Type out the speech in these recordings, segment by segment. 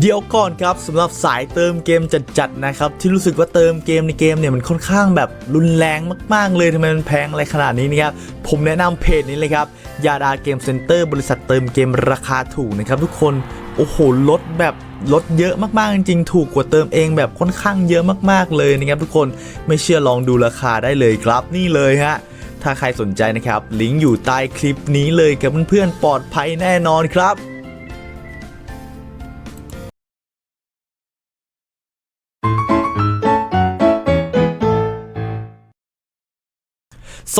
เดี๋ยวก่อนครับสำหรับสายเติมเกมจัดๆนะครับที่รู้สึกว่าเติมเกมในเกมเนี่ยมันค่อนข้างแบบรุนแรงมาก ๆ เลยทำไมมันแพงอะไรขนาดนี้นะครับผมแนะนำเพจนี้เลยครับยาดาเกมเซ็นเตอร์บริษัทเติมเกมราคาถูกนะครับทุกคนโอ้โหลดแบบลดเยอะมากๆจริงๆถูกกว่าเติมเองแบบค่อนข้างเยอะมากๆเลยนะครับทุกคนไม่เชื่อลองดูราคาได้เลยครับ นี่เลยฮะถ้าใครสนใจนะครับลิงก์อยู่ใต้คลิปนี้เลยกับเพื่อนๆปลอดภัยแน่นอนครับ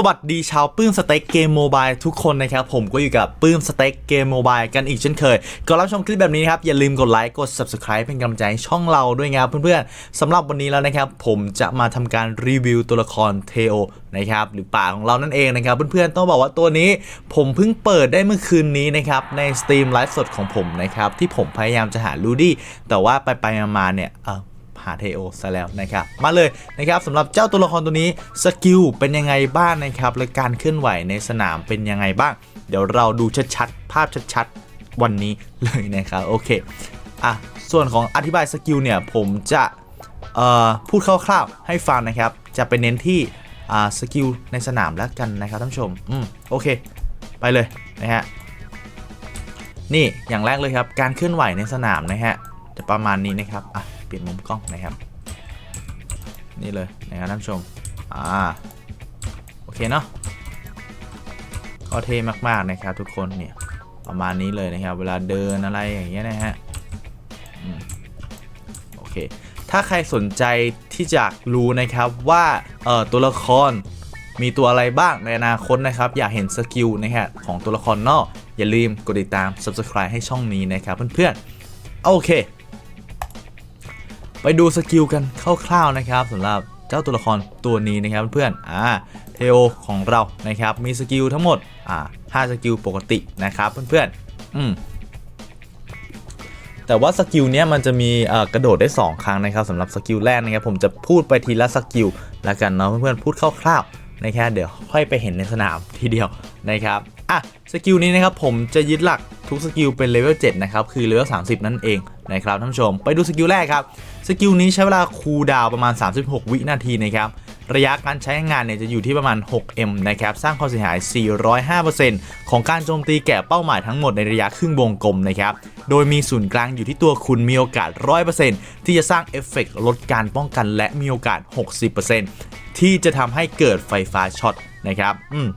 สวัสดีชาวปื้มสเต็กเกมโมบายทุกคนนะครับ ผมก็อยู่กับปื้มสเต็กเกมโมบายกันอีกเช่นเคยก่อนรับชมคลิปแบบนี้นะครับ อย่าลืมกดไลค์กด Subscribe เป็นกำลังใจให้ช่องเราด้วยนะครับเพื่อนๆสำหรับวันนี้แล้วนะครับ ผมจะมาทำการรีวิวตัวละครเทโอนะครับหรือป่าของเรานั่นเองนะครับ เพื่อนๆต้องบอกว่าตัวนี้ผมเพิ่งเปิดได้เมื่อคืนนี้นะครับในสตรีมไลฟ์สดของผมนะครับที่ผมพยายามจะหาลูดี้แต่ว่าไปไปๆมาๆเนี่ยาเทโอซะแล้วนะครับ มาเลยนะครับสำหรับเจ้าตัวละครตัวนี้สกิลเป็นยังไงบ้างนะครับ และการเคลื่อนไหวในสนามเป็นยังไงบ้าง เดี๋ยวเราดูชัดๆ ภาพชัดๆ วันนี้เลยนะครับ โอเคอะส่วนของอธิบายสกิลเนี่ย ผมจะพูดคร่าวๆให้ฟังนะครับ จะไปเน้นที่สกิลในสนามแล้วกันนะครับท่านผู้ชม อืมโอเค ไปเลยนะฮะ นี่อย่างแรกเลยครับ การเคลื่อนไหวในสนามนะฮะ จะประมาณนี้นะครับ อะ เปลี่ยนมุมกล้องนะครับ นี่เลยนะครับท่านผู้ชม อ่า โอเคเนาะก็เท่มากๆนะครับทุกคนเนี่ยประมาณนี้เลยนะครับ เวลาเดินอะไรอย่างเงี้ยนะฮะโอเค ถ้าใครสนใจที่จะรู้นะครับว่าเออตัวละครมีตัวอะไรบ้างในอนาคตนะครับ อยากเห็นสกิลนะฮะของตัวละครนอก อย่าลืมกดติดตาม Subscribe ให้ช่องนี้นะครับเพื่อนๆ โอเค ไปดูสกิลกันคร่าวๆนะครับสำหรับเจ้าตัวละครตัวนี้นะครับเพื่อนๆอ่าเทโอของเรานะครับมีสกิลทั้งหมดอ่าห้าสกิลปกตินะครับเพื่อนๆอืมแต่ว่าสกิลเนี้ยมันจะมีกระโดดได้ 2 ครั้งนะครับสำหรับสกิลแรกนะครับผมจะพูดไปทีละสกิลล้วกันเนาะเพื่อนๆพูดคร่าวๆนะครับเดี๋ยวค่อยไปเห็นในสนามทีเดียวนะครับอะสกิลนี้นะครับผมจะยึดหลักทุกสกิลเป็นเลเวล7นะครับคือเลเวล30 นั่นเองนะครับท่านผู้ชมไปดูสกิลแรกครับ สกิลนี้ใช้เวลาคูลดาวประมาณ 36 วินาทีนะครับระยะการใช้งานเนี่ยจะอยู่ที่ประมาณ 6M นะครับ สร้างความเสียหาย 405%ของการโจมตีแก่เป้าหมายทั้งหมดในระยะครึ่งวงกลมนะครับ โดยมีศูนย์กลางอยู่ที่ตัวคุณมีโอกาส 100%ที่จะสร้างเอฟเฟกต์ลดการป้องกันและมีโอกาส 60%ที่จะทำให้เกิดไฟฟ้าช็อตนะครับ อืม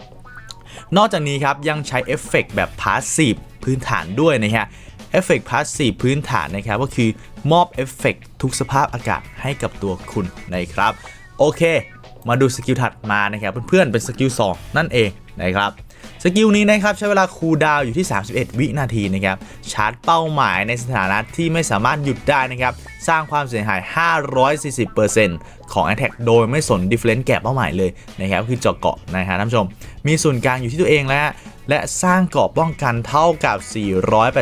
นอกจากนี้ครับยังใช้เอฟเฟกต์แบบพาสซีฟ พื้นฐานด้วยนะฮะเอฟเฟกต์พาสซีฟพื้นฐานนะครับก็คือมอบเอฟเฟกต์ทุกสภาพอากาศให้กับตัวคุณนะครับ โอเค มาดูสกิลถัดมานะครับเพื่อนๆเป็นสกิล2นั่นเองนะครับสกิลนี้นะครับใช้เวลาคูลดาวอยู่ที่ 31 วินาทีนะครับชาร์จเป้าหมายในสถานะที่ไม่สามารถหยุดได้นะครับสร้างความเสียหาย 540%ของ Attack โดยไม่สน Difference แก่เป้าหมายเลยนะครับคือเจาะเกาะนะฮะท่านผู้ชม มีส่วนกลางอยู่ที่ตัวเองแล้ว และสร้างเกราะป้องกันเท่ากับ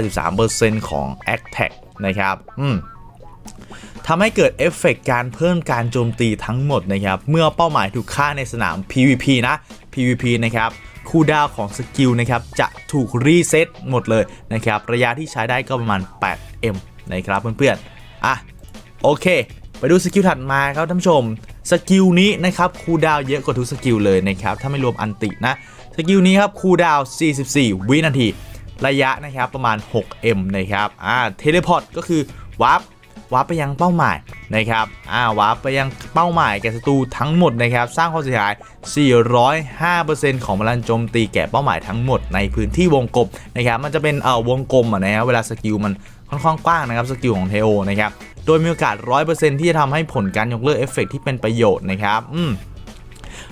483%ของ Attack นะครับ อืมทำให้เกิดเอฟเฟกต์การเพิ่มการโจมตีทั้งหมดนะครับ เมื่อเป้าหมายถูกฆ่าในสนาม PVP นะ PVP นะครับคูดาวของสกิลนะครับ จะถูกรีเซ็ตหมดเลยนะครับ ระยะที่ใช้ได้ก็ประมาณ 8M นะครับเพื่อนๆ อะ โอเค ไปดูสกิลถัดมาครับท่านผู้ชม สกิลนี้นะครับคูดาวเยอะกว่าทุกสกิลเลยนะครับ ถ้าไม่รวมอันตินะ สกิลนี้ครับคูลดาวน์44 วินาที ระยะนะครับประมาณ 6M นะครับอ่าเทเลพอร์ตก็คือวาร์ปวาร์ปไปยังเป้าหมายนะครับอ่าวาร์ปไปยังเป้าหมายแก่ศัตรูทั้งหมดนะครับ สร้างความเสียหาย 405%ของพลังโจมตีแก่เป้าหมายทั้งหมดในพื้นที่วงกลมนะครับ มันจะเป็นเอ่อวงกลมอะนะฮะเวลาสกิลมันค่อนข้างกว้างนะครับสกิลของเทโอนะครับ โดยมีโอกาส 100%ที่จะทำให้ผลการยกเลิกเอฟเฟกต์ที่เป็นประโยชน์นะครับ อืม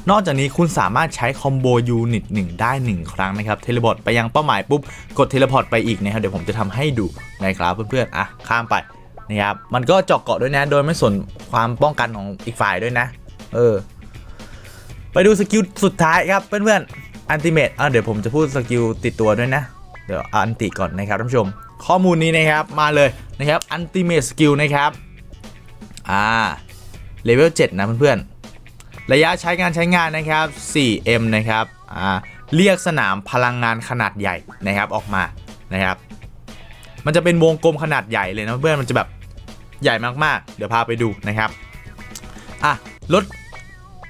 นอกจากนี้คุณสามารถใช้คอมโบยูนิต1 ได้ 1 ครั้งนะครับเทเลพอร์ตไปยังเป้าหมายปุ๊บกดเทเลพอร์ตไปอีกนะครับเดี๋ยวผมจะทำให้ดูนะครับเพื่อนๆอะข้ามไปนะครับมันก็เจาะเกาะด้วยนะ โดยไม่สนความป้องกันของอีกฝ่ายด้วยนะ เออ ไปดูสกิลสุดท้ายครับเพื่อนๆอันติเมตอะเดี๋ยวผมจะพูดสกิลติดตัวด้วยนะ เดี๋ยวเอาอันติก่อนนะครับท่านผู้ชม ข้อมูลนี้นะครับมาเลยนะครับอันติเมตสกิลนะครับ อ่าเลเวล7นะเพื่อนๆ ระยะใช้งานใช้งานนะครับ 4M นะครับเรียกสนามพลังงานขนาดใหญ่นะครับออกมานะครับ มันจะเป็นวงกลมขนาดใหญ่เลยนะเพื่อนมันจะแบบใหญ่มากๆ เดี๋ยวพาไปดูนะครับอะลด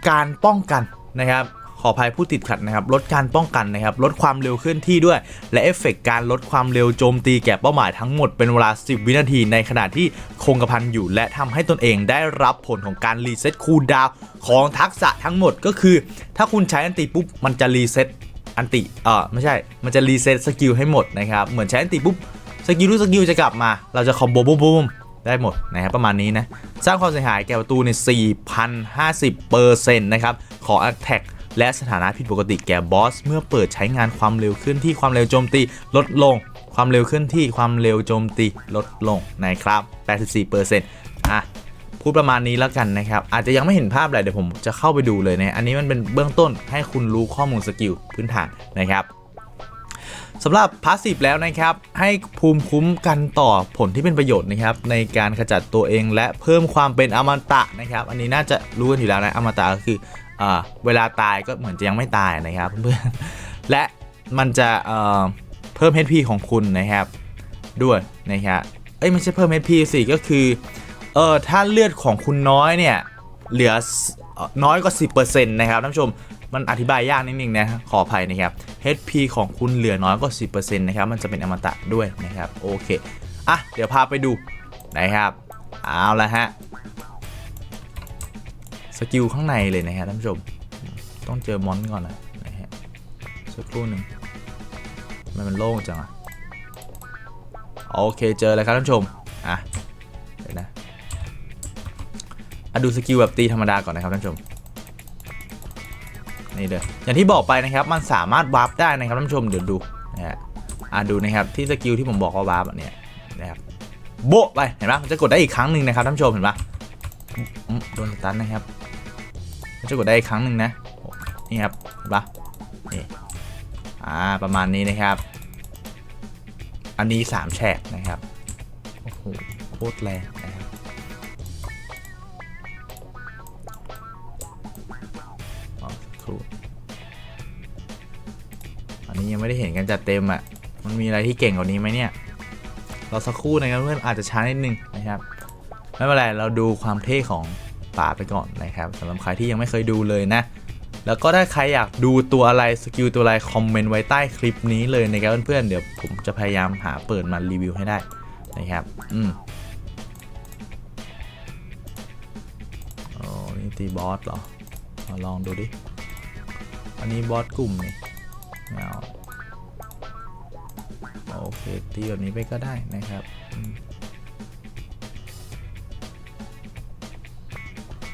การป้องกันนะครับ ขออภัยผู้ติดขัดนะครับ ลดการป้องกันนะครับ ลดความเร็วเคลื่อนที่ด้วย และเอฟเฟกต์การลดความเร็วโจมตีแก่เป้าหมายทั้งหมดเป็นเวลา 10 วินาทีในขณะที่คงกระพันอยู่ และทำให้ตนเองได้รับผลของการรีเซ็ตคูลดาวของทักษะทั้งหมดก็คือ ถ้าคุณใช้อันติปุ๊บมันจะรีเซ็ตอันติเออไม่ใช่ มันจะรีเซ็ตสกิลให้หมดนะครับ เหมือนใช้อันติปุ๊บสกิลทุกสกิลจะกลับมา เราจะคอมโบบูมบูมได้หมดนะครับประมาณนี้นะ สร้างความเสียหายแก่ประตูใน 4,050เปอร์เซ็นต์นะครับ ของ Attack และสถานะผิดปกติแก่บอสเมื่อเปิดใช้งานความเร็วเคลื่อนที่ความเร็วโจมตีลดลง ความเร็วเคลื่อนที่ความเร็วโจมตีลดลงนะครับ 84เปอร์เซ็นต์อะพูดประมาณนี้แล้วกันนะครับ อาจจะยังไม่เห็นภาพเลยเดี๋ยวผมจะเข้าไปดูเลยนะ อันนี้มันเป็นเบื้องต้นให้คุณรู้ข้อมูลสกิลพื้นฐานนะครับสำหรับพาสซีฟแล้วนะครับ ให้ภูมิคุ้มกันต่อผลที่เป็นประโยชน์นะครับ ในการขจัดตัวเองและเพิ่มความเป็นอมตะนะครับ อันนี้น่าจะรู้กันอยู่แล้วนะอมตะก็คือ เวลาตายก็เหมือนจะยังไม่ตายนะครับเพื่อนๆและมันจะเอ่อเพิ่ม HP ของคุณนะครับ ด้วยนะครับเอ้ยไม่ใช่เพิ่ม HP สิก็คือเออถ้าเลือดของคุณน้อยเนี่ยเหลืออน้อยกว่า 10%นะครับท่านผู้ชมมันอธิบายยากนิดนึงนะขออภัยนะครับ HP ของคุณเหลือน้อยกว่า 10%นะครับมันจะเป็นอมตะด้วยนะครับโอเคอะเดี๋ยวพาไปดูนะครับเอาละฮะ สกิลข้างในเลยนะฮะท่านผู้ชม ต้องเจอมอนก่อนนะนะฮะสักครู่หนึ่งทำไมมันโล่งจังอะโอเคเจอแล้วครับท่านผู้ชม อะเดี๋ยวนะอะดูสกิลแบบตีธรรมดาก่อนนะครับท่านผู้ชมนี่เลยออย่างที่บอกไปนะครับมันสามารถวาร์ปได้นะครับท่านผู้ชมเดี๋ยวดูนะฮะอะดูนะครับที่สกิลที่ผมบอกว่าวาร์ปเนี้ยนะครับโบะไปเห็นปะมันจะกดได้อีกครั้งหนึ่งนะครับท่านผู้ชมเห็นปะอืมโดนตันนะครับ จะกดได้อีกครั้งหนึ่งนะ นี่ครับเห็นปะนี่อ่าประมาณนี้นะครับ อันนี้สามแฉกนะครับโอ้โหโคตรแรงนะครับรอสักครูอันนี้ยังไม่ได้เห็นกันจัดเต็มอะ มันมีอะไรที่เก่งกว่านี้ไหมเนี่ย เราสักครู่นะครับเพื่อนอาจจะช้านิดนึงนะครับ ไม่เป็นไร เราดูความเท่ของ ป่าไปก่อนนะครับสำหรับใครที่ยังไม่เคยดูเลยนะ แล้วก็ถ้าใครอยากดูตัวอะไรสกิลตัวอะไรคอมเมนต์ไว้ใต้คลิปนี้เลยนะครับเพื่อนๆเดี๋ยวผมจะพยายามหาเปิดมารีวิวให้ได้นะครับ อืมโอ้นี่ตีบอสเหรอ มาลองดูดิ อันนี้บอสกลุ่มนี่เอาโอเคตีแบบนี้ไปก็ได้นะครับ อืม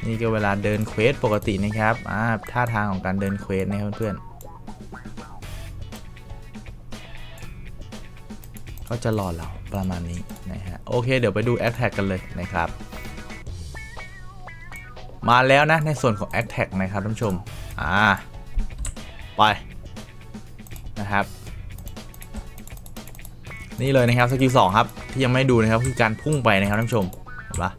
นี่ก็เวลาเดินเควสปกตินะครับอ่าท่าทางของการเดินเควสนะครับเพื่อนๆก็จะรอเราประมาณนี้นะฮะโอเค เดี๋ยวไปดู a t t a c k กันเลยนะครับ มาแล้วนะในส่วนของ a t t a c k นะครับท่านผู้ชมอ่าไปนะครับนี่เลยนะครับสกิลสองครับที่ยังไม่ดูนะครับคือการพุ่งไปนะครับท่านผู้ชมเห็นปะ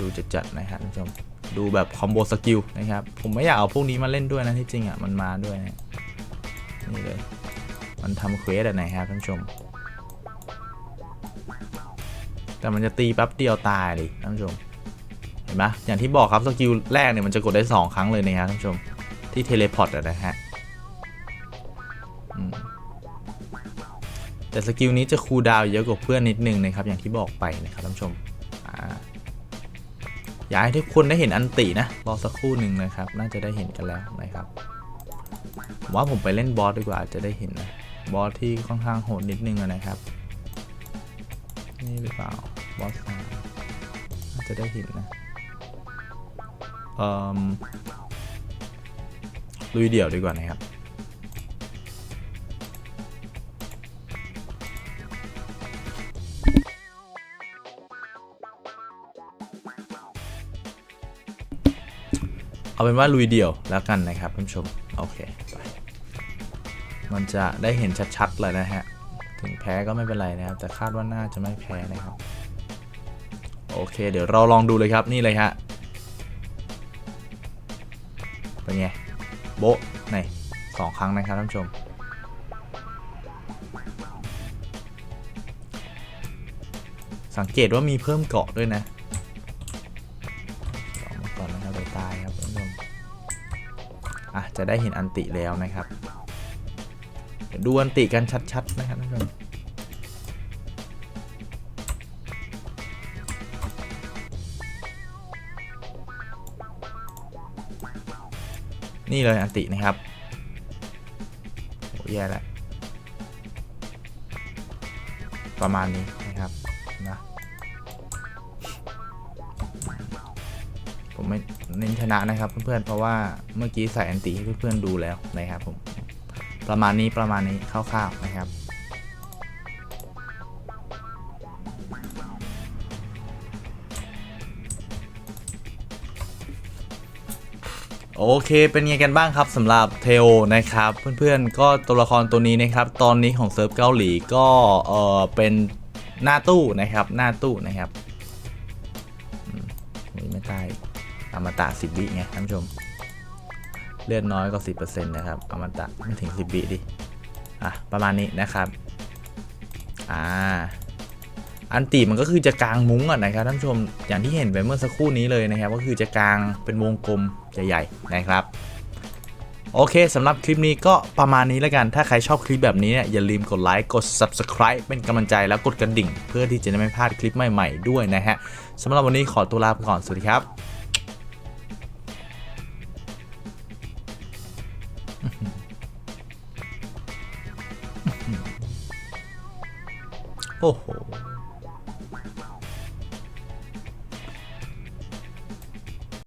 ดูจัดๆนะครับท่านผู้ชมดูแบบคอมโบสกิลนะครับ ผมไม่อยากเอาพวกนี้มาเล่นด้วยนะที่จริงอะมันมาด้วยนะนี่เลย มันทำเควสอะนะครับท่านผู้ชม แต่มันจะตีแป๊บเดียวตายเลยท่านผู้ชม เห็นไหมอย่างที่บอกครับสกิลแรกเนี่ยมันจะกดได้ 2 ครั้งเลยนะครับท่านผู้ชม ที่เทเลพอร์ตนะฮะแต่สกิลนี้จะคูลดาวเยอะกว่าเพื่อนนิดนึงนะครับอย่างที่บอกไปนะครับท่านผู้ชมอ่า อยากให้ทุกคนได้เห็นอันตินะ รอสักครู่หนึ่งนะครับ น่าจะได้เห็นกันแล้วนะครับผมว่าผมไปเล่นบอสดีกว่าจะได้เห็นนะบอสที่ค่อนข้างโหดนิดนึงนะครับ นี่หรือเปล่าบอสสาน่าจะได้เห็นนะเอ่อลุยเดี่ยวดีกว่านะครับ เอาเป็นว่าลุยเดี่ยวแล้วกันนะครับท่านผู้ชม โอเคไปมันจะได้เห็นชัดๆเลยนะฮะ ถึงแพ้ก็ไม่เป็นไรนะครับ แต่คาดว่าน่าจะไม่แพ้นะครับ โอเค เดี๋ยวเราลองดูเลยครับนี่เลยฮะเป็นไงโบะในสองครั้งนะครับท่านผู้ชมสังเกตว่ามีเพิ่มเกาะด้วยนะ จะได้เห็นอันติแล้วนะครับดูอันติกันชัดๆนะครับท่านผู้ชมนี่เลยอันตินะครับโอ้แย่แล้วประมาณนี้นะครับ ผมไม่เน้นชนะนะครับเพื่อนๆ เพราะว่าเมื่อกี้ใส่แอนติให้เพื่อนๆดูแล้วนะครับผม ประมาณนี้ประมาณนี้คร่าวๆนะครับโอเค เป็นไงกันบ้างครับสำหรับเทโอนะครับ เพื่อนๆ ก็ตัวละครตัวนี้นะครับ ตอนนี้ของเซิร์ฟเกาหลีก็เออเป็นหน้าตู้นะครับ หน้าตู้นะครับ มตะ10วิไงท่านผู้ชม เลือดน้อยก็10%นะครับอมตะไม่ถึง10วิดิอะประมาณนี้นะครับอ่าอันตีมันก็คือจะกลางมุ้งอะนะครับท่านผู้ชมอย่างที่เห็นไปเมื่อสักครู่นี้เลยนะครับ ก็คือจะกลางเป็นวงกลมใหญ่ๆนะครับโอเคสำหรับคลิปนี้ก็ประมาณนี้แล้วกัน ถ้าใครชอบคลิปแบบนี้เนี่ยอย่าลืมกดไลค์ กด subscribe เป็นกำลังใจแล้วกดกระดิ่ง เพื่อที่จะได้ไม่พลาดคลิปใหม่ๆด้วยนะฮะสำหรับวันนี้ขอตัวลาไปก่อน สวัสดีครับ โอ้โห